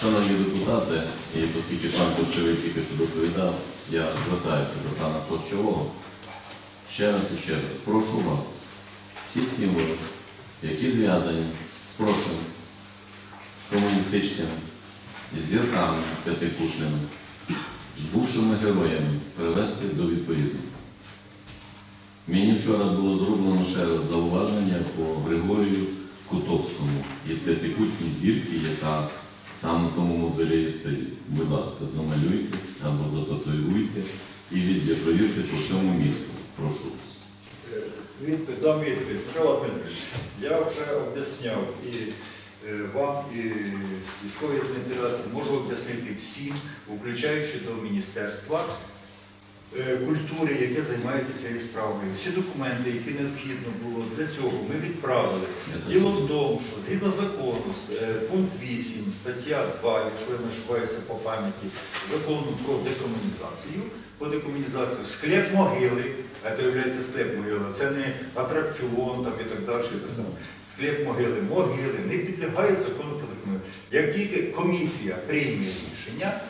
Шановні депутати, і оскільки пан Ковчевий тільки що доповідав, я звертаюся до пана Ковчевого. Ще раз і ще раз, прошу вас, всі символи, які зв'язані з прошлим, комуністичним, з зірками п'ятикутними, з бувшими героями привести до відповідності. Мені вчора було зроблено ще раз зауваження по Григорію Кутовському і п'ятикутній зірки, яка там у тому музеї стоїть. Будь ласка, замалюйте або зататуюйте і везде по всьому місту. Прошу вас. Е, Відповідь, дам відповідь. Михайло Дмитрович, я вже об'ясняв і е, вам, і військовій адміністрації, можу об'яснити всім, включаючи до міністерства культури, яке займається цією справою. Всі документи, які необхідно було для цього, ми відправили. Діло в тому, що згідно закону, е, пункт 8, стаття 2, якщо я не ошибаюся по пам'яті, закону про декомунізацію, по декомунізації, склеп могили, а це є склеп могили, це не атракціон там, і так далі. Склеп могили, могили не підлягають закону про декомунізацію. Як тільки комісія прийме рішення,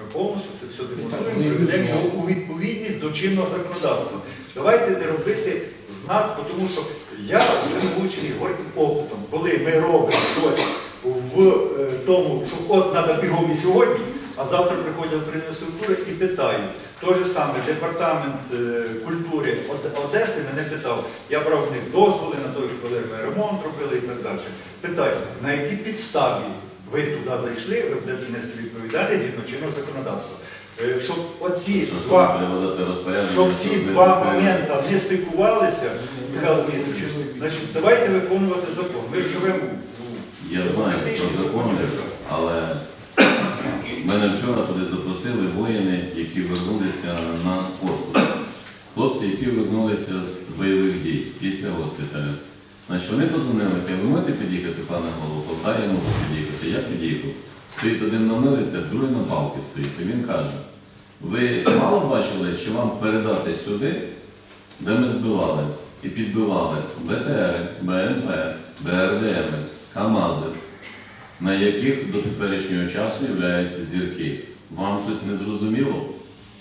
ми повністю це все демонтуємо, приведемо його у відповідність до чинного законодавства. Давайте не робити з нас, тому що я вже научений горьким опитом, коли ми робимо щось в е, тому, що от треба бігом і сьогодні, а завтра приходять управління структури і питають. Те ж саме департамент е, культури Одеси мене питав, я брав в них дозволи на той, коли ми ремонт робили і так далі. Питаю, на якій підставі ви туди зайшли, ви будете нести відповідальність згідно чинного законодавства. Е, Щоб оці Що, що два щоб ці два моменти не стикувалися, Михайло Дмитрович, значить, давайте виконувати закон. Ми живемо Я знаю про закони, але мене вчора туди запросили воїни, які вернулися на корпус. Хлопці, які вернулися з бойових дій після госпіталю. Значить, вони позвонили, ви можете під'їхати, пане голову? Так, я можу під'їхати. Я під'їхав. Стоїть один на милицях, другий на палки стоїть. І він каже, ви мало бачили, чи вам передати сюди, де ми збивали і підбивали БТР, БНП, БРДМ, КАМАЗи, на яких до теперішнього часу являються зірки. Вам щось не зрозуміло?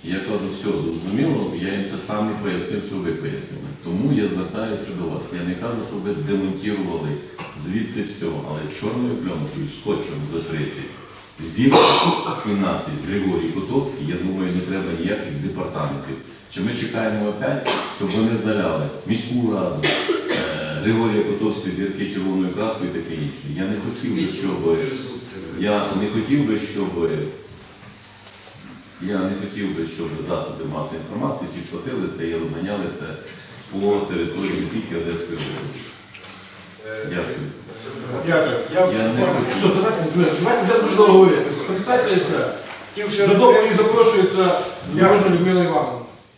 Я кажу, все зрозуміло, я їм це сам і пояснив, що ви пояснили. Тому я звертаюся до вас. Я не кажу, що ви демонтували звідти все, але чорною пленкою, скотчем закрити. Зірку і надпись Григорій Котовський, я думаю, не треба ніяких департаментів. Чи ми чекаємо опять, щоб вони заляли міську раду, е, Григорія Котовської зірки червоною краскою і таке інше. Я не хотів би, щоб я не хотів би, щоб я не хотів би, щоб засоби масової інформації підхватили це і розганяли це по території тільки Одеської області. Дякую. Дякую. Я, Я не хочу. Що, давайте, давайте вже дуже говорити. Представтеся. хотів ще До доповіді запрошується Дорожна Людмила Івановна.